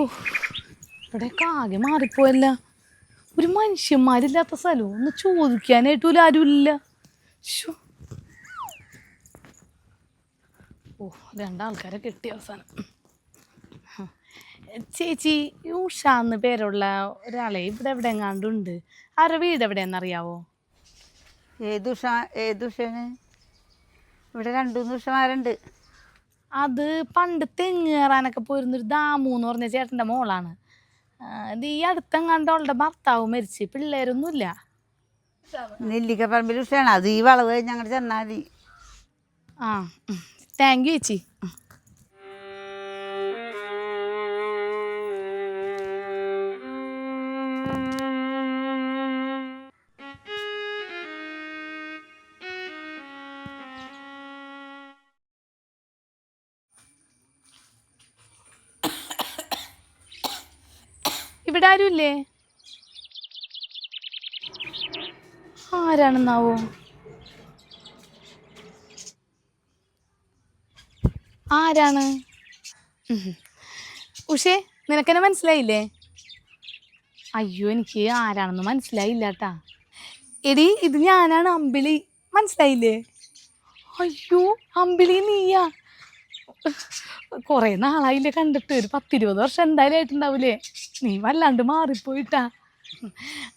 ഇവിടെയൊക്കെ ആകെ മാറിപ്പോയല്ല. ഒരു മനുഷ്യന്മാരില്ലാത്ത സ്ഥലം ഒന്ന് ചോദിക്കാനായിട്ട് ആരുമില്ല. ഷോ ഓ രണ്ടാൾക്കാരെ കിട്ടിയ അവസാനം. ചേച്ചി ഉഷ എന്ന് പേരുള്ള ഒരാളെ ഇവിടെ എവിടെ എങ്ങാണ്ടുണ്ട് ആരുടെ വീട് എവിടെയെന്നറിയാവോ? ഏതുഷ ഏതുഷന് ഇവിടെ രണ്ടു മൂന്ന് ഉഷമാരുണ്ട്. അത് പണ്ട് തെങ്ങ് കയറാനൊക്കെ പോയിരുന്നൊരു ദാമു എന്ന് പറഞ്ഞ ചേട്ടന്റെ മോളാണ്. ഇത് ഈ അടുത്തെങ്ങാണ്ട് അവളുടെ ഭർത്താവ് മരിച്ച്. പിള്ളേരൊന്നുമില്ല. നെല്ലിക്ക പറമ്പിൽ ഉഷയാണ്. അത് ഈ വളവ് ഞങ്ങൾ ചെന്നാൽ മതി. ആ താങ്ക് യു ചേച്ചി. ആരുമില്ലേ ആരാണെന്നാവോ? ആരാണ്? ഉഷേ നിനക്കെന്നെ മനസ്സിലായില്ലേ? അയ്യോ എനിക്ക് ആരാണെന്ന് മനസ്സിലായില്ല കേട്ടാ എടി ഇത് ഞാനാണ് അമ്പിളി. മനസ്സിലായില്ലേ? അയ്യോ അമ്പിളി നീയാ. കുറേ നാളായില്ലേ കണ്ടിട്ട്. ഒരു പത്തിരുപത് വർഷം എന്തായാലും ആയിട്ടുണ്ടാവൂലേ? നീ വല്ലാണ്ട് മാറിപ്പോയിട്ടാ.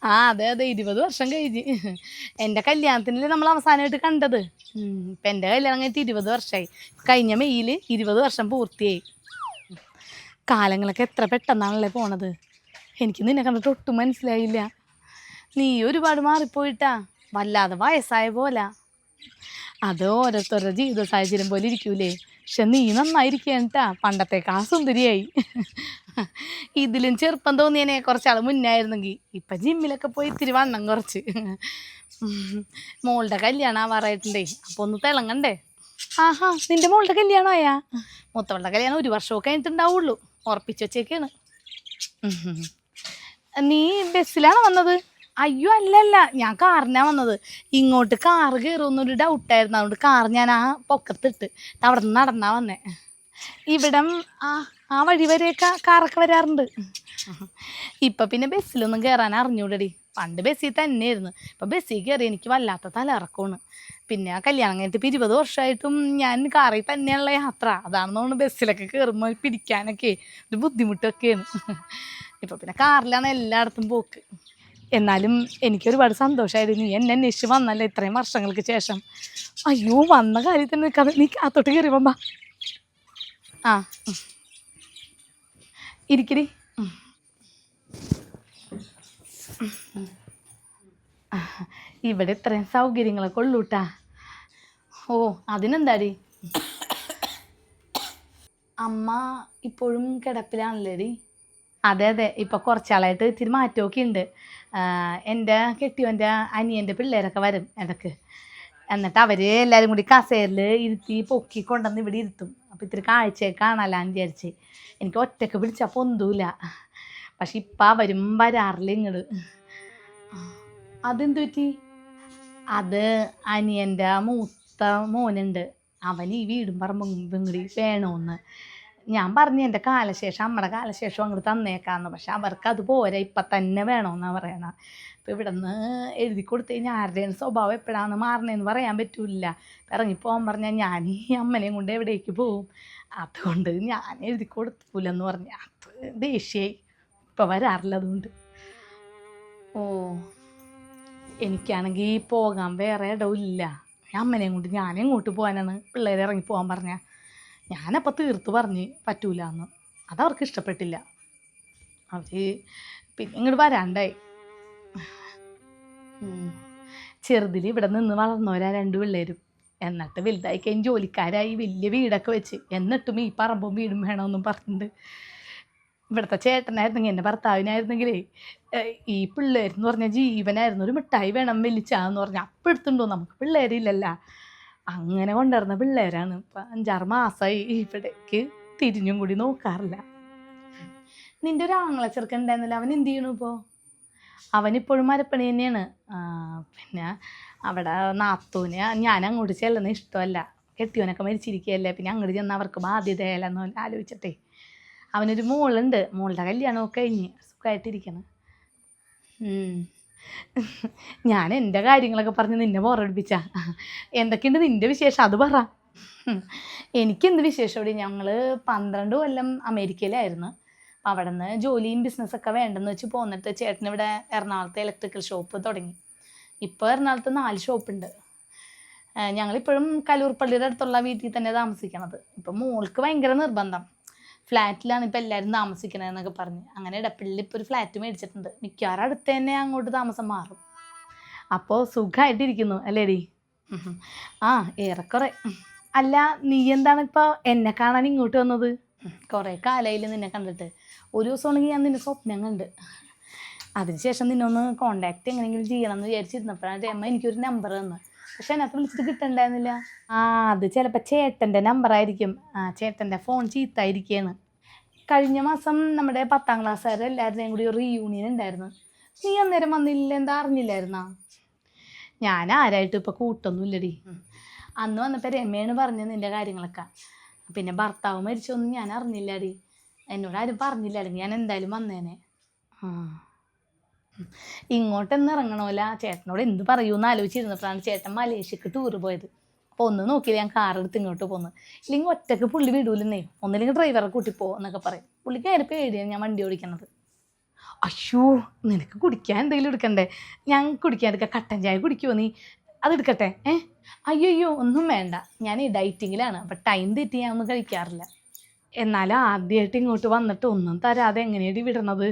ആ അതെ അതെ ഇരുപത് വർഷം കഴിഞ്ഞ്. എന്റെ കല്യാണത്തിനല്ലേ നമ്മൾ അവസാനമായിട്ട് കണ്ടത്? ഇപ്പം എന്റെ കല്യാണം കഴിഞ്ഞിട്ട് ഇരുപത് വർഷമായി കഴിഞ്ഞ മെയ്യിൽ ഇരുപത് വർഷം പൂർത്തിയായി. കാലങ്ങളൊക്കെ എത്ര പെട്ടെന്നാണല്ലേ പോണത്? എനിക്ക് നിന്നെ കണ്ടിട്ട് ഒട്ടും മനസ്സിലായില്ല. നീ ഒരുപാട് മാറിപ്പോയിട്ടാ. വല്ലാതെ വയസ്സായ പോലെ. അത് ഓരോരുത്തരുടെ ജീവിത സാഹചര്യം പോലെ ഇരിക്കൂലേ? പക്ഷെ നീ നന്നായിരിക്കേട്ടാ പണ്ടത്തേക്കാ സുന്ദരിയായി. ഇതിലും ചെറുപ്പം തോന്നിയനെ കുറച്ചാൾ മുന്നായിരുന്നെങ്കിൽ ഇപ്പം ജിമ്മിലൊക്കെ പോയി ഇത്തിരി വണ്ണം കുറച്ച്. മോളുടെ കല്യാണം ആവാറായിട്ടുണ്ടേ. അപ്പോൾ ഒന്ന് തിളങ്ങണ്ടേ? ആഹാ നിന്റെ മോളുടെ കല്യാണമായാ മൂത്തവളുടെ കല്യാണം ഒരു വർഷമൊക്കെ കഴിഞ്ഞിട്ടുണ്ടാവുള്ളൂ. ഉറപ്പിച്ചു വച്ചേക്കാണ്. നീ ബസ്സിലാണോ വന്നത്? അയ്യോ അല്ലല്ല. ഞാൻ കാറിനാ വന്നത്. ഇങ്ങോട്ട് കാറ് കയറുമെന്നൊരു ഡൗട്ടായിരുന്നു അതുകൊണ്ട് കാർ ഞാൻ ആ പൊക്കത്തിട്ട് അവിടെ നിന്ന് നടന്നാ വന്നേ. ഇവിടം ആ ആ വഴി വരെയൊക്കെ കാറൊക്കെ വരാറുണ്ട്. ഇപ്പം പിന്നെ ബസ്സിലൊന്നും കയറാൻ അറിഞ്ഞൂടടി. പണ്ട് ബസ്സിൽ തന്നെയായിരുന്നു. ഇപ്പം ബസ്സിൽ കയറി എനിക്ക് വല്ലാത്ത തലയിറക്കമാണ് പിന്നെ ആ കല്യാണം കഴിഞ്ഞിട്ട് ഇപ്പം ഇരുപത് വർഷമായിട്ടും ഞാൻ കാറിൽ തന്നെയുള്ള യാത്ര. അതാണെന്നുകൊണ്ട് ബസ്സിലൊക്കെ കയറുമ്പോൾ പിടിക്കാനൊക്കെ ഒരു ബുദ്ധിമുട്ടൊക്കെയാണ്. ഇപ്പം പിന്നെ കാറിലാണ് എല്ലായിടത്തും പോക്ക്. എന്നാലും എനിക്കൊരുപാട് സന്തോഷമായിരുന്നു നീ എന്നെ അന്വേഷിച്ച് വന്നല്ലോ ഇത്രയും വർഷങ്ങൾക്ക് ശേഷം. അയ്യോ വന്ന കാര്യത്തിന് നിൽക്കാതെ നീ അത്തോട്ട് കയറി പമ്പ ആ. ഇരിക്കടി. ഇവിടെ ഇത്രയും സൗകര്യങ്ങളൊക്കെ ഉള്ളൂട്ടാ ഓ അതിനെന്താടി? അമ്മ ഇപ്പോഴും കിടപ്പിലാണല്ലേടി? അതെ അതെ. ഇപ്പൊ കുറച്ചാളായിട്ട് ഇത്തിരി മാറ്റമൊക്കെ ഉണ്ട്. എന്റെ കെട്ടിയവന്റെ അനിയന്റെ പിള്ളേരൊക്കെ വരും ഇടയ്ക്ക്. എന്നിട്ട് അവർ എല്ലാവരും കൂടി കസേരയിൽ ഇരുത്തി പൊക്കി കൊണ്ടുവന്ന് ഇവിടെ ഇരുത്തും. അപ്പം ഇത്തിരി കാഴ്ചയൊക്കെ കാണാലാന്ന് വിചാരിച്ച് എനിക്ക് ഒറ്റയ്ക്ക് പിടിച്ചാൽ പൊന്തൂല. പക്ഷെ ഇപ്പം അവരും വരാറില്ല ഇങ്ങോട്ട് അതെന്ത് പറ്റി? അത് അനിയന്റെ മൂത്ത മോനുണ്ട്. അവൻ ഈ വീടും പറമ്പും കൂടി വേണമെന്ന് ഞാൻ പറഞ്ഞു എന്റെ കാലശേഷം അമ്മയുടെ കാലശേഷം അങ്ങോട്ട് തന്നേക്കാന്ന്. പക്ഷെ അവർക്ക് അത് പോരാ ഇപ്പം തന്നെ വേണമെന്നാണ് പറയണത് അപ്പോൾ ഇവിടെ നിന്ന് എഴുതി കൊടുത്തു കഴിഞ്ഞാൽ ആരുടെയും സ്വഭാവം എപ്പോഴാണ് മാറണേന്ന് പറയാൻ പറ്റില്ല. ഇറങ്ങിപ്പോകാൻ പറഞ്ഞാൽ ഞാൻ ഈ അമ്മനെയും കൊണ്ട് എവിടേക്ക് പോവും? അതുകൊണ്ട് ഞാൻ എഴുതി കൊടുത്തൂലെന്ന് പറഞ്ഞു. അത് ദേഷ്യമായി ഇപ്പം വരാറില്ല അതുകൊണ്ട്. ഓ എനിക്കാണെങ്കിൽ പോകാൻ വേറെ ഇടവും ഞാൻ അമ്മനെയും കൊണ്ട് ഞാൻ എങ്ങോട്ട് പോകാനാണ് പിള്ളേരെ ഇറങ്ങി പോകാൻ പറഞ്ഞ? ഞാനപ്പോൾ തീർത്ത് പറഞ്ഞ് പറ്റൂല എന്ന് അതവർക്ക് ഇഷ്ടപ്പെട്ടില്ല. അവർ പിന്നെ ഇങ്ങോട്ട് വരാണ്ടായി. ചെറുതിൽ ഇവിടെ നിന്ന് വളർന്നവരാ രണ്ട് പിള്ളേരും. എന്നിട്ട് വലുതായി കഴിഞ്ഞ് ജോലിക്കാരായി വലിയ വീടൊക്കെ വെച്ച്. എന്നിട്ടും ഈ പറമ്പും വീടും വേണമെന്നും പറഞ്ഞിട്ടുണ്ട് ഇവിടുത്തെ ചേട്ടനായിരുന്നെങ്കിൽ എന്റെ ഭർത്താവിനായിരുന്നെങ്കിലേ ഈ പിള്ളേരെന്ന് പറഞ്ഞാൽ ജീവനായിരുന്നു ഒരു മിഠായി വേണം വലിച്ചാന്ന് പറഞ്ഞാൽ അപ്പം എടുത്തുണ്ടോ നമുക്ക് പിള്ളേരില്ലല്ല. അങ്ങനെ കൊണ്ടുവരുന്ന പിള്ളേരാണ്. ഇപ്പം അഞ്ചാറ് മാസമായി ഇവിടേക്ക് തിരിഞ്ഞും കൂടി നോക്കാറില്ല. നിന്റെ ഒരു ആങ്ങളെ ചെറുക്കൻ ഉണ്ടായിരുന്നില്ല അവൻ എന്ത് ചെയ്യണു ഇപ്പോൾ അവനിപ്പോഴും മരപ്പണി തന്നെയാണ്. പിന്നെ അവിടെ നാത്തൂന് ഞാൻ അങ്ങോട്ട് ചെല്ലുന്ന ഇഷ്ടമല്ല. കെട്ടിയവനൊക്കെ മരിച്ചിരിക്കുകയല്ലേ പിന്നെ അങ്ങോട്ട് ചെന്ന് അവർക്ക് ബാധ്യതയല്ലെന്ന് ആലോചിച്ചിട്ടേ. അവനൊരു മോളുണ്ട്. മോളുടെ കല്യാണമൊക്കെ കഴിഞ്ഞ് സുഖമായിട്ടിരിക്കണം. ഞാൻ എന്റെ കാര്യങ്ങളൊക്കെ പറഞ്ഞ് നിന്നെ ബോറടിപ്പിച്ച. എന്തൊക്കെയുണ്ട് നിന്റെ വിശേഷം? അത് പറ. എനിക്കെന്ത് വിശേഷം ഇവിടെ? ഞങ്ങൾ പന്ത്രണ്ട് കൊല്ലം അമേരിക്കയിലായിരുന്നു. അവിടെ നിന്ന് ജോലിയും ബിസിനസ്സൊക്കെ വേണ്ടെന്ന് വെച്ച് പോന്നിട്ട് ചേട്ടനിവിടെ എറണാകുളത്തെ ഇലക്ട്രിക്കൽ ഷോപ്പ് തുടങ്ങി. ഇപ്പോൾ എറണാകുളത്ത് നാല് ഷോപ്പുണ്ട് ഞങ്ങളിപ്പോഴും കലൂർപ്പള്ളിയുടെ അടുത്തുള്ള വീട്ടിൽ തന്നെ താമസിക്കണത്. ഇപ്പം മോൾക്ക് ഭയങ്കര നിർബന്ധം. ഫ്ലാറ്റിലാണ് ഇപ്പം എല്ലാവരും താമസിക്കണതെന്നൊക്കെ പറഞ്ഞ്. അങ്ങനെ ഇടപ്പള്ളിയിൽ ഇപ്പോൾ ഒരു ഫ്ലാറ്റ് മേടിച്ചിട്ടുണ്ട്. മിക്കവാറും അടുത്ത് തന്നെ അങ്ങോട്ട് താമസം മാറും. അപ്പോൾ സുഖമായിട്ടിരിക്കുന്നു അല്ലേടി. ആ ഏറെക്കുറെ. അല്ല നീ എന്താണ് ഇപ്പോൾ എന്നെ കാണാൻ ഇങ്ങോട്ട് വന്നത്? കുറേ കാലയിൽ നിന്നെ കണ്ടിട്ട്. ഒരു ദിവസമാണെങ്കിൽ ഞാൻ നിന്നെ സ്വപ്നം കണ്ട് അതിനുശേഷം നിന്നെ ഒന്ന് കോണ്ടാക്ട് എങ്ങനെയെങ്കിലും ചെയ്യണം എന്ന് വിചാരിച്ചിരുന്നപ്പോഴാണ് രമ എനിക്കൊരു നമ്പർ തന്നു. പക്ഷെ അതിനകത്ത് വിളിച്ചിട്ട് കിട്ടണ്ടായിരുന്നില്ല. ആ അത് ചിലപ്പോൾ ചേട്ടന്റെ നമ്പറായിരിക്കും ആ ചേട്ടന്റെ ഫോൺ ചീത്തായിരിക്കുകയാണ് കഴിഞ്ഞ മാസം നമ്മുടെ പത്താം ക്ലാസ്സുകാർ എല്ലാവരുടെയും കൂടി ഒരു റീയൂണിയൻ ഉണ്ടായിരുന്നു. നീ അന്നേരം വന്നില്ല എന്താ അറിഞ്ഞില്ലായിരുന്നാ? ഞാൻ ആരായിട്ടും ഇപ്പോൾ കൂട്ടൊന്നുമില്ലടി. അന്ന് വന്നപ്പോൾ രമയാണ് പറഞ്ഞത് നിന്റെ കാര്യങ്ങളൊക്കെ. പിന്നെ ഭർത്താവ് മരിച്ചൊന്നും ഞാൻ അറിഞ്ഞില്ലടി. എന്നോട് ആരും പറഞ്ഞില്ല അല്ലെങ്കിൽ ഞാൻ എന്തായാലും വന്നേനെ. ആ. ഇങ്ങോട്ടൊന്ന് ഇറങ്ങണമല്ല. ചേട്ടനോട് എന്ത് പറയൂന്ന് ആലോചിച്ചിരുന്നപ്പോഴാണ് ചേട്ടൻ മലേഷ്യക്ക് ടൂറ് പോയത്. അപ്പോൾ ഒന്ന് നോക്കിയില്ല ഞാൻ കാർ എടുത്ത് ഇങ്ങോട്ട് പോന്ന്. ഇല്ലെങ്കിൽ ഒറ്റയ്ക്ക് പുള്ളി വിടൂലെന്നേ. ഒന്നില്ലെങ്കിൽ ഡ്രൈവറെ കൂട്ടി എന്നൊക്കെ പറയും. പുള്ളിക്ക് അതിന് പേടിയാണ് ഞാൻ വണ്ടി ഓടിക്കണത്. അയ്യോ നിനക്ക് കുടിക്കാൻ എന്തെങ്കിലും എടുക്കണ്ടേ? ഞാൻ കുടിക്കാൻ എടുക്കാം. കട്ടൻ ചായ കുടിക്കുമോ നീ? അത് എടുക്കട്ടെ. ഏ? അയ്യോ അയ്യോ ഒന്നും വേണ്ട. ഞാൻ ഈ ഡയറ്റിങ്ങിലാണ് അപ്പം ടൈം തെറ്റി ഞാൻ ഒന്നും കഴിക്കാറില്ല. എന്നാലും ആദ്യമായിട്ട് ഇങ്ങോട്ട് വന്നിട്ട് ഒന്നും തരാതെ എങ്ങനെയാണ് വിടണത്?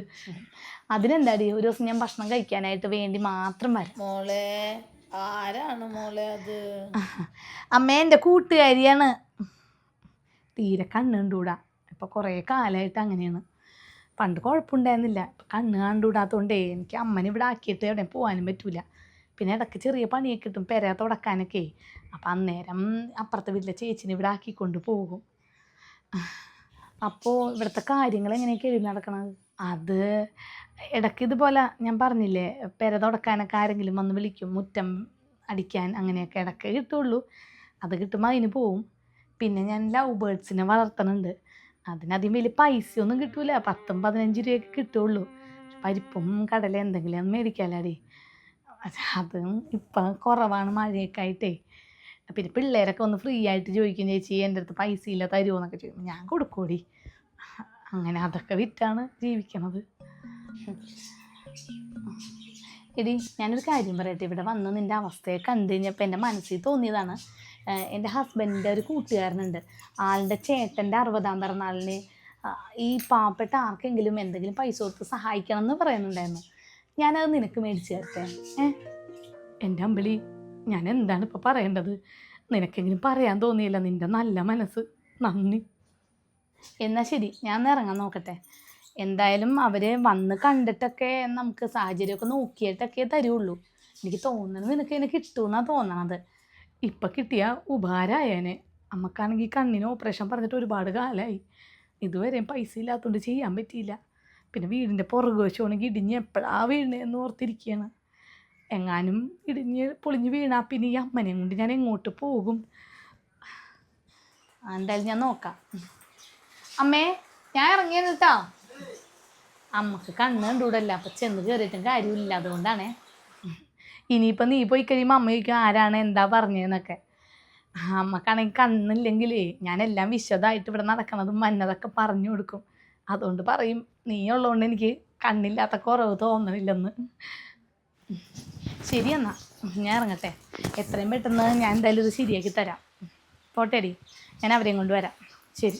അതിനെന്താടി? ഒരു ദിവസം ഞാൻ ഭക്ഷണം കഴിക്കാനായിട്ട് വേണ്ടി മാത്രം വരാം. മോളെ ആരാണ് മോളെ അത്? അമ്മ എന്റെ കൂട്ടുകാരിയാണ്. തീരെ കണ്ണുണ്ടൂടാ. ഇപ്പൊ കുറേ കാലമായിട്ട് അങ്ങനെയാണ്. പണ്ട് കുഴപ്പമുണ്ടായിരുന്നില്ല. ഇപ്പം കണ്ണ് കണ്ടുകൂടാത്തതുകൊണ്ടേ എനിക്ക് അമ്മനെ ഇവിടെ ആക്കിയിട്ട് എവിടെ പോകാനും പറ്റൂല. പിന്നെ ഇടയ്ക്ക് ചെറിയ പണിയൊക്കെ കിട്ടും പെര തുടക്കാനൊക്കെ. അപ്പം അന്നേരം അപ്പുറത്തെ വീട്ടിലെ ചേച്ചിനെ ഇവിടെ ആക്കിക്കൊണ്ട് പോകും. അപ്പോൾ ഇവിടുത്തെ കാര്യങ്ങൾ എങ്ങനെയൊക്കെ എഴുതി നടക്കണത്? അത് ഇടയ്ക്ക് ഇതുപോലെ ഞാൻ പറഞ്ഞില്ലേ പെര തുടക്കാനൊക്കെ ആരെങ്കിലും വന്ന് വിളിക്കും മുറ്റം അടിക്കാൻ അങ്ങനെയൊക്കെ ഇടയ്ക്ക് കിട്ടുള്ളൂ. അത് കിട്ടുമ്പോൾ അതിന് പോവും. പിന്നെ ഞാൻ ലവ് ബേർഡ്സിനെ വളർത്തണുണ്ട്. അതിനധികം വലിയ പൈസയൊന്നും കിട്ടൂല. പത്തും പതിനഞ്ച് രൂപയൊക്കെ കിട്ടുള്ളൂ. പരിപ്പും കടല എന്തെങ്കിലും ഒന്ന് മേടിക്കാലാടി. അതും ഇപ്പം കുറവാണ് മഴയൊക്കെ ആയിട്ടേ. പിന്നെ പിള്ളേരൊക്കെ ഒന്ന് ഫ്രീ ആയിട്ട് ചോദിക്കും ചേച്ചി എന്റെ അടുത്ത് പൈസ ഇല്ല തരുമോ എന്നൊക്കെ ചോദിക്കും. ഞാൻ കൊടുക്കൂടി അങ്ങനെ അതൊക്കെ വിറ്റാണ് ജീവിക്കണത്. എടി ഞാനൊരു കാര്യം പറയട്ടെ. ഇവിടെ വന്ന് നിന്റെ അവസ്ഥയെ കണ്ടു കഴിഞ്ഞപ്പോൾ എന്റെ മനസ്സിൽ തോന്നിയതാണ് എന്റെ ഹസ്ബൻഡിന്റെ ഒരു കൂട്ടുകാരനുണ്ട്. ആളുടെ ചേട്ടന്റെ അറുപതാം പിറന്നാളിന് ഈ പാവപ്പെട്ട ആർക്കെങ്കിലും എന്തെങ്കിലും പൈസ കൊടുത്ത് സഹായിക്കണം എന്ന് പറയുന്നുണ്ടായിരുന്നു. ഞാനത് നിനക്ക് മേടിച്ചു തരട്ടെ? എന്റെ അമ്പിളി ഞാൻ എന്താണ് ഇപ്പോൾ പറയേണ്ടത്? നിനക്കെങ്കിലും പറയാൻ തോന്നിയില്ല നിന്റെ നല്ല മനസ്സ്. നന്ദി. എന്നാൽ ശരി ഞാൻ ഇറങ്ങാൻ നോക്കട്ടെ. എന്തായാലും അവർ വന്ന് കണ്ടിട്ടൊക്കെ നമുക്ക് സാഹചര്യമൊക്കെ നോക്കിയിട്ടൊക്കെ തരുള്ളൂ. എനിക്ക് തോന്നുന്നത് നിനക്ക് എന്നെ കിട്ടുമെന്നാണ് തോന്നണത്. ഇപ്പം കിട്ടിയ ഉപകാരമായേനെ അമ്മക്കാണെങ്കിൽ കണ്ണിന് ഓപ്പറേഷൻ പറഞ്ഞിട്ട് ഒരുപാട് കാലമായി ഇതുവരെയും പൈസ ഇല്ലാത്തതുകൊണ്ട് ചെയ്യാൻ പറ്റിയില്ല. പിന്നെ വീടിന്റെ പുറകു വശമാണെങ്കിൽ ഇടിഞ്ഞ് എപ്പോഴാ വീഴണേന്ന് ഓർത്തിരിക്കുകയാണ് എങ്ങാനും ഇടിഞ്ഞ് പൊളിഞ്ഞ് വീണാൽ പിന്നെ ഈ അമ്മനെയും കൊണ്ട് ഞാൻ എങ്ങോട്ട് പോകും? എന്തായാലും ഞാൻ നോക്കാം. അമ്മേ ഞാൻ ഇറങ്ങിയത് കേട്ടോ അമ്മയ്ക്ക് കണ്ണുണ്ടൂടല്ല അപ്പം ചെന്ന് കയറിയിട്ടും കാര്യമില്ല അതുകൊണ്ടാണേ. ഇനിയിപ്പോൾ നീ പോയി കഴിയുമ്പോൾ അമ്മ ചോദിക്കും ആരാണ്? എന്താ പറഞ്ഞതെന്നൊക്കെ അമ്മക്കാണെങ്കിൽ കണ്ണില്ലെങ്കിലേ എല്ലാം വിശദമായിട്ട് ഇവിടെ നടക്കണതും മന്നതൊക്കെ പറഞ്ഞു കൊടുക്കും. അതുകൊണ്ട് പറയും നീ ഉള്ളതുകൊണ്ട് എനിക്ക് കണ്ണില്ലാത്ത കുറവ് തോന്നണില്ലെന്ന്. ശരി എന്നാ ഞാൻ ഇറങ്ങട്ടെ. എത്രയും പെട്ടെന്ന് ഞാൻ എന്തായാലും ഇത് ശരിയാക്കി തരാം. പോട്ടേടി ഞാൻ അവരെയും കൊണ്ട് വരാം. ശരി.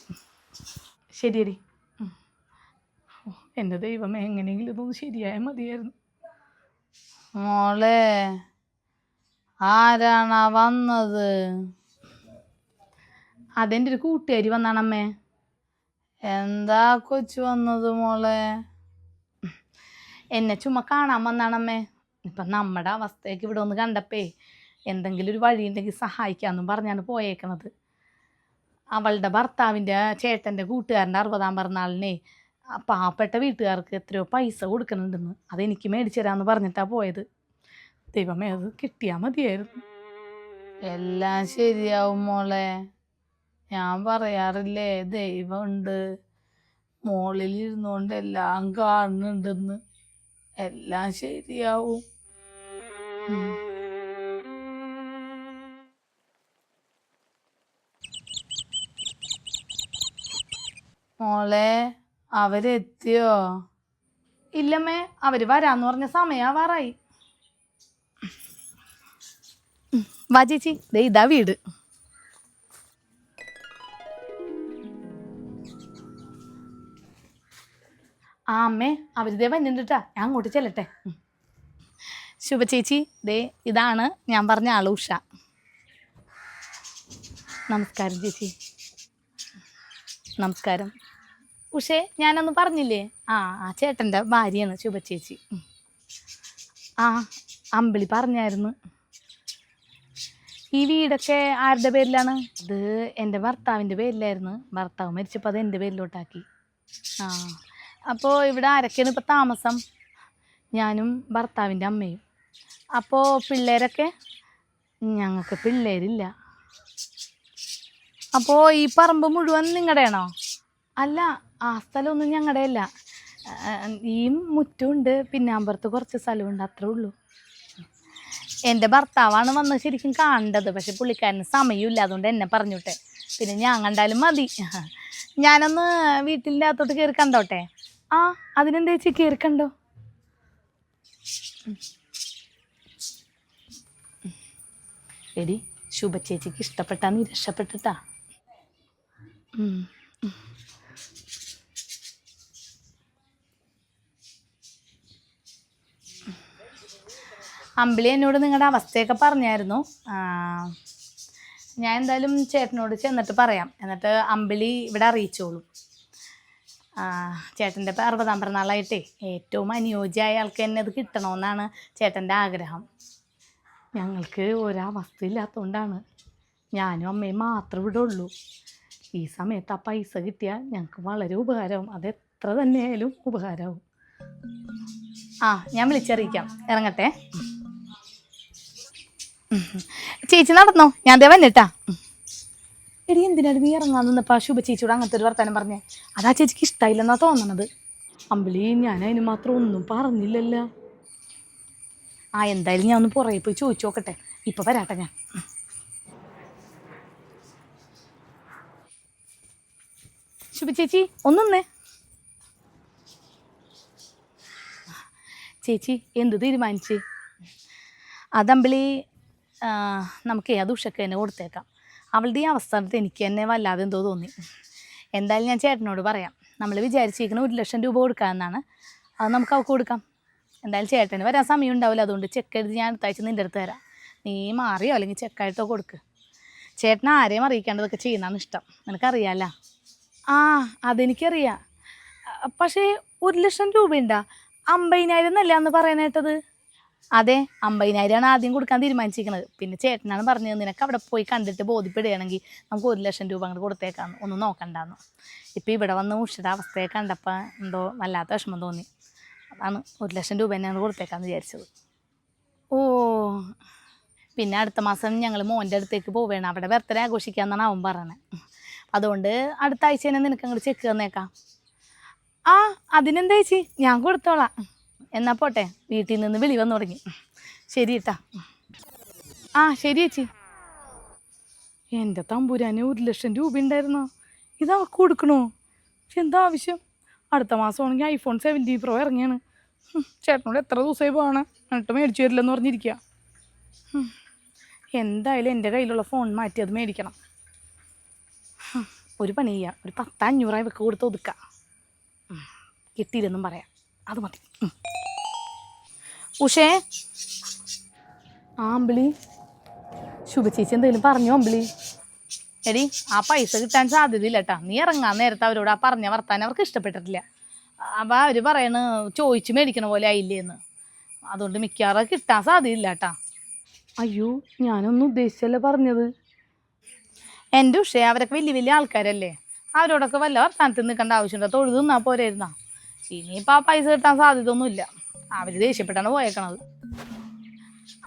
ശരിയടി. എന്റെ ദൈവമേ എങ്ങനെയെങ്കിലും ഇതൊന്ന് ശരിയായാൽ മതിയായിരുന്നു. മോളെ ആരാണാ വന്നത്? അതെന്റെ ഒരു കൂട്ടുകാരി വന്നാണമ്മേ. എന്താ കൊച്ചു വന്നത് മോളെ? എന്നെ ചുമ്മാ കാണാൻ വന്നാണമ്മേ. ഇപ്പം നമ്മുടെ അവസ്ഥയൊക്കെ ഇവിടെ ഒന്ന് കണ്ടപ്പേ എന്തെങ്കിലും ഒരു വഴിയുണ്ടെങ്കിൽ സഹായിക്കാമെന്നും പറഞ്ഞാണ് പോയേക്കണത്. അവളുടെ ഭർത്താവിന്റെ ചേട്ടന്റെ കൂട്ടുകാരന്റെ അറുപതാം പിറന്നാളിനെ ആ പാവപ്പെട്ട വീട്ടുകാർക്ക് എത്രയോ പൈസ കൊടുക്കുന്നുണ്ടെന്ന് അതെനിക്ക് മേടിച്ചു തരാമെന്ന് പറഞ്ഞിട്ടാണ് പോയത്. ദൈവമേ അത് കിട്ടിയാൽ മതിയായിരുന്നു. എല്ലാം ശരിയാവും മോളെ. ഞാൻ പറയാറില്ലേ ദൈവമുണ്ട്. മോളിൽ ഇരുന്നുകൊണ്ട് എല്ലാം കാണുന്നുണ്ടെന്ന്. എല്ലാം ശരിയാവും. മോളെ അവരെത്തിയോ? ഇല്ലമ്മേ അവർ വരാന്ന് പറഞ്ഞ സമയാവാറായി. വാറായി വാ ചേച്ചി ദേ ഇതാ വീട്. ആ അമ്മേ അവരിതേ വന്നിട്ടാ ഞാൻ അങ്ങോട്ട് ചെല്ലട്ടെ. ശുഭ ചേച്ചി ദേ ഇതാണ് ഞാൻ പറഞ്ഞ ആൾ ഉഷ. നമസ്കാരം ചേച്ചി. നമസ്കാരം. ഉഷേ ഞാനൊന്ന് പറഞ്ഞില്ലേ? ആ ആ ചേട്ടന്റെ ഭാര്യയാണ് ശുഭ ചേച്ചി ആ അമ്പിളി പറഞ്ഞായിരുന്നു. ഈ വീടൊക്കെ ആരുടെ പേരിലാണ്? ഇത് എന്റെ ഭർത്താവിന്റെ പേരിലായിരുന്നു. ഭർത്താവ് മരിച്ചപ്പോൾ അത് എന്റെ പേരിലോട്ടാക്കി. ആ അപ്പോൾ ഇവിടെ ആരൊക്കെയാണ് ഇപ്പോൾ താമസം? ഞാനും ഭർത്താവിന്റെ അമ്മയും. അപ്പോൾ പിള്ളേരൊക്കെ? ഞങ്ങൾക്ക് പിള്ളേരില്ല. അപ്പോൾ ഈ പറമ്പ് മുഴുവൻ നിങ്ങളുടെയാണോ അല്ല ആ സ്ഥലമൊന്നും ഞങ്ങളുടെ അല്ല ഈ മുറ്റുണ്ട് പിന്നെ അമ്പുറത്ത് കുറച്ച് സ്ഥലമുണ്ട്. അത്രേ ഉള്ളൂ. എന്റെ ഭർത്താവാണ് വന്ന് ശരിക്കും കാണേണ്ടത്. പക്ഷെ പുള്ളിക്കാരന് സമയമില്ല. അതുകൊണ്ട് എന്നെ പറഞ്ഞുട്ടെ പിന്നെ ഞാൻ കണ്ടാലും മതി. ഞാനൊന്ന് വീട്ടിന്റെ അകത്തോട്ട് കയറി കണ്ടോട്ടെ? ആ അതിനെന്താ ചേച്ചി? കയറി കണ്ടോ? എടി ശുഭ ചേച്ചിക്ക് ഇഷ്ടപ്പെട്ടാ രക്ഷപ്പെട്ടിട്ടാ. അമ്പിളി എന്നോട് നിങ്ങളുടെ അവസ്ഥയൊക്കെ പറഞ്ഞായിരുന്നു. ഞാൻ എന്തായാലും ചേട്ടനോട് ചെന്നിട്ട് പറയാം. എന്നിട്ട് അമ്പിളി ഇവിടെ അറിയിച്ചോളും. ചേട്ടന്റെ അറുപതാം പിറന്നാളായിട്ടേ ഏറ്റവും അനുയോജ്യമായ ആൾക്ക് തന്നെ അത് കിട്ടണമെന്നാണ് ചേട്ടന്റെ ആഗ്രഹം. ഞങ്ങൾക്ക് ഒരവസ്ഥയില്ലാത്തതുകൊണ്ടാണ് ഞാനും അമ്മയും മാത്രമേ ഇവിടെ ഉള്ളൂ. ഈ സമയത്ത് ആ പൈസ കിട്ടിയാൽ ഞങ്ങൾക്ക് വളരെ ഉപകാരമാവും അത് എത്ര തന്നെയായാലും ഉപകാരമാവും ആ ഞാൻ വിളിച്ചറിയിക്കാം. ഇറങ്ങട്ടെ. ചേച്ചി നടന്നോ? ഞാൻ ദേ വന്നിട്ടാ. എടി എന്തിനാണ് നീ ഇറങ്ങാൻ നിന്നപ്പോൾ ശുഭ ചേച്ചിയോട് അങ്ങനത്തെ ഒരു വർത്തമാനം പറഞ്ഞേ. അതാ ചേച്ചിക്ക് ഇഷ്ടമായില്ലെന്നാ തോന്നണത്. അമ്പിളി ഞാൻ അതിന് മാത്രം ഒന്നും പറഞ്ഞില്ലല്ലോ. ആ എന്തായാലും ഞാൻ ഒന്ന് പുറകെ പോയി ചോദിച്ചു നോക്കട്ടെ. ഇപ്പോൾ വരാട്ടെ ഞാൻ. ശുഭ ചേച്ചി ഒന്നേ ചേച്ചി എന്ത് തീരുമാനിച്ച്? അതമ്പിളി നമുക്ക് ഏത് ഉഷക്ക് തന്നെ കൊടുത്തേക്കാം. അവളുടെ ഈ അവസ്ഥ എനിക്ക് തന്നെ വല്ലാതെ എന്തോ തോന്നി. എന്തായാലും ഞാൻ ചേട്ടനോട് പറയാം. നമ്മൾ വിചാരിച്ചിരിക്കുന്ന ഒരു ലക്ഷം രൂപ കൊടുക്കാമെന്നാണ്. അത് നമുക്ക് അവൾക്ക് കൊടുക്കാം. എന്തായാലും ചേട്ടന് വരാൻ സമയം ഉണ്ടാവില്ല. അതുകൊണ്ട് ചെക്ക് എഴുതി ഞാൻ അടുത്താഴ്ച നിന്റെ അടുത്ത് തരാം. നീ മാറിയോ? അല്ലെങ്കിൽ ചെക്കായിട്ടോ കൊടുക്ക്. ചേട്ടൻ ആരെയും അറിയിക്കേണ്ടതൊക്കെ ചെയ്യുന്നതാണ് ഇഷ്ടം. നിനക്കറിയാമല്ലോ ആ അതെനിക്കറിയാം. പക്ഷേ ഒരു ലക്ഷം രൂപയുണ്ടാ? അമ്പതിനായിരം എന്നല്ല എന്ന് പറയാനായിട്ടത് അതെ അമ്പതിനായിരമാണ് ആദ്യം കൊടുക്കാൻ തീരുമാനിച്ചിരിക്കുന്നത് പിന്നെ ചേട്ടനാണ് പറഞ്ഞത് നിനക്ക് അവിടെ പോയി കണ്ടിട്ട് ബോധ്യപ്പെടുകയാണെങ്കിൽ നമുക്ക് ഒരു ലക്ഷം രൂപ അങ്ങോട്ട് കൊടുത്തേക്കാന്ന് ഒന്ന് നോക്കണ്ടാന്ന്. ഇപ്പം ഇവിടെ വന്ന് ഉഷയുടെ അവസ്ഥയെ കണ്ടപ്പോൾ എന്തോ വല്ലാത്ത വിഷമം തോന്നി. അതാണ് ഒരു ലക്ഷം രൂപ തന്നെയാണ് കൊടുത്തേക്കാന്ന് വിചാരിച്ചത്. ഓ പിന്നെ അടുത്ത മാസം ഞങ്ങൾ മോന്റെ അടുത്തേക്ക് പോവുകയാണ് അവിടെ ബർത്ത്ഡേ ആഘോഷിക്കാമെന്നാണ് അവൻ പറയണത് അതുകൊണ്ട് അടുത്ത ആഴ്ച തന്നെ നിനക്ക് അങ്ങോട്ട് ചെക്ക് തന്നേക്കാം. ആ അതിനെന്താ ചേച്ചി? ഞാൻ കൊടുത്തോളാം. എന്നാ പോട്ടെ വീട്ടിൽ നിന്ന് വിളി വന്നു തുടങ്ങി. ശരി കേട്ടാ ആ ശരി ചേച്ചി. എന്റെ തമ്പുരാന് ഒരു ലക്ഷം രൂപ ഉണ്ടായിരുന്നു? ഇത് അവൾക്ക് കൊടുക്കണോ? എന്താ ആവശ്യം? അടുത്ത മാസം ആണെങ്കിൽ ഐഫോൺ സെവന്റി പ്രോ ഇറങ്ങിയാണ്. ചേട്ടനോട് എത്ര ദിവസമായി പോകണം എന്നിട്ട് മേടിച്ചു തരില്ലെന്ന് പറഞ്ഞിരിക്കുക എന്തായാലും എന്റെ കയ്യിലുള്ള ഫോൺ മാറ്റി അത് മേടിക്കണം. ഒരു പണി ചെയ്യാം ഒരു രൂപ വെക്ക് കൊടുത്ത് ഒതുക്കാം. കിട്ടിയില്ലെന്നും പറയാം. അത് മതി. ഉഷേ. ആമ്പിളി. ശുഭചേച്ചി എന്തെങ്കിലും പറഞ്ഞു അമ്പിളി എടി ആ പൈസ കിട്ടാൻ സാധ്യതയില്ല കേട്ടാ നീ ഇറങ്ങാൻ നേരത്തെ അവരോട് ആ പറഞ്ഞ വർത്താൻ അവർക്ക് ഇഷ്ടപ്പെട്ടിട്ടില്ല. അപ്പം അവർ പറയണ് ചോദിച്ച് മേടിക്കണ പോലെ ആയില്ലേ എന്ന് അതുകൊണ്ട് മിക്കവാറും കിട്ടാൻ സാധ്യതയില്ല കേട്ടാ അയ്യോ ഞാനൊന്നും ഉദ്ദേശിച്ചല്ല പറഞ്ഞത്. എന്റെ ഉഷേ അവരൊക്കെ വലിയ വലിയ ആൾക്കാരല്ലേ? അവരോടൊക്കെ വല്ല വർത്താനത്തിൽ നിൽക്കേണ്ട ആവശ്യമുണ്ടോ? തൊഴുത് നിന്നാൽ പോരായിരുന്നാ ഇനിയിപ്പോൾ ആ പൈസ കിട്ടാൻ സാധ്യത ഒന്നുമില്ല അവർ ദേഷ്യപ്പെട്ടാണ് പോയേക്കണത്.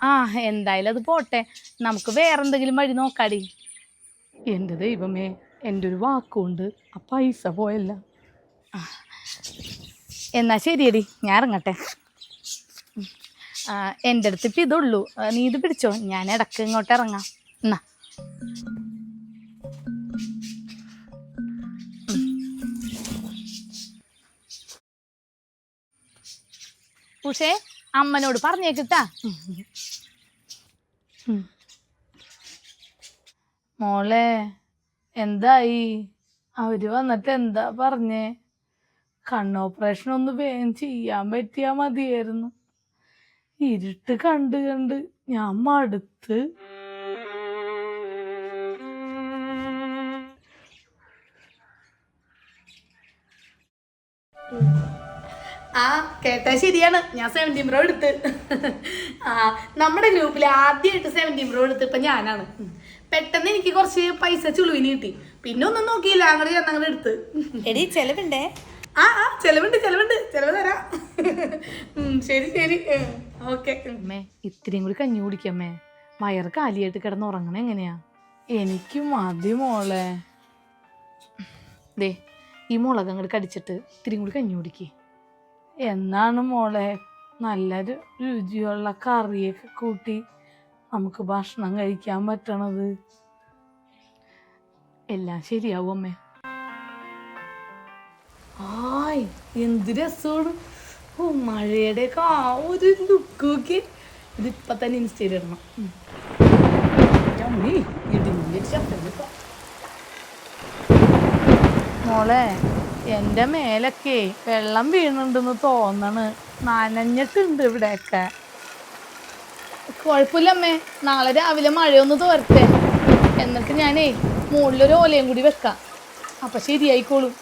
ആ എന്തായാലും അത് പോട്ടെ. നമുക്ക് വേറെ എന്തെങ്കിലും വഴി നോക്കാടി. എന്റെ ദൈവമേ എന്റെ ഒരു വാക്കുകൊണ്ട് ആ പൈസ പോയല്ല. എന്നാ ശരിയടി. ഞാൻ ഇറങ്ങട്ടെ. എന്റെ അടുത്ത് ഇപ്പം ഇതുള്ളൂ. നീ ഇത് പിടിച്ചോ? ഞാൻ ഇടയ്ക്ക് ഇങ്ങോട്ട് ഇറങ്ങാം. എന്നാ. പക്ഷേ അമ്മനോട് പറഞ്ഞേക്കിട്ടാ. മോളെ എന്തായി? അവർ വന്നിട്ട് എന്താ പറഞ്ഞേ? കണ്ണ് ഓപ്പറേഷൻ ഒന്ന് വേഗം ചെയ്യാൻ പറ്റിയാ മതിയായിരുന്നു. ഇരുട്ട് കണ്ട് കണ്ട് ഞാൻ മടുത്ത് ആ കേട്ടാ ശരിയാണ്. ഞാൻ സെവന്റീൻ പ്രോ എടുത്ത്. ആ നമ്മുടെ ഗ്രൂപ്പിൽ ആദ്യമായിട്ട് സെവന്റീൻ പ്രോ എടുത്ത് ഇപ്പം ഞാനാണ്. പെട്ടെന്ന് എനിക്ക് കുറച്ച് പൈസ ചുളുവിന് കിട്ടി. പിന്നെ ഒന്നും നോക്കിയില്ല. അങ്ങോട്ട് ഞാൻ അങ്ങനെ എടുത്ത്. എടി ചെലവുണ്ടേ? ആ ആ ചെലവുണ്ട് ചെലവുണ്ട്. ചെലവ് തരാം. ശരി ശരി. ഓക്കെ. അമ്മേ ഇത്രയും കൂടി കഞ്ഞി കുടിക്കമ്മേ. വയർ കാലിയായിട്ട് കിടന്ന് ഉറങ്ങണ എങ്ങനെയാ? എനിക്ക് മതി മോളെ. ദേ ഈ മുളക് അങ്ങോട്ട് കടിച്ചിട്ട് ഇത്തിരി കൂടി കഞ്ഞി കുടിക്കേ. എന്നാണ് മോളെ? നല്ലൊരു രുചിയുള്ള കറിയൊക്കെ കൂട്ടി നമുക്ക് ഭക്ഷണം കഴിക്കാൻ പറ്റണത്. എല്ലാം ശരിയാവും അമ്മേ. ആയ് എന്ത് രസമാണ്. ഓ മഴയുടെ ഒക്കെ ആ ഒരു ലുക്ക് നോക്കി. ഇതിപ്പോ തന്നെ ഇൻസ്റ്റയിൽ ഇടണം. ശബ്ദം മോളെ എന്റെ മേലൊക്കെ വെള്ളം വീണുണ്ടെന്ന് തോന്നണ്. നനഞ്ഞിട്ടുണ്ട് ഇവിടെയൊക്കെ. കുഴപ്പമില്ലമ്മേ നാളെ രാവിലെ മഴയൊന്ന് തോരട്ടെ. എന്നിട്ട് ഞാനേ മുകളിലൊരു ഓലയും കൂടി വെക്കാം. അപ്പം ശരിയായിക്കോളും.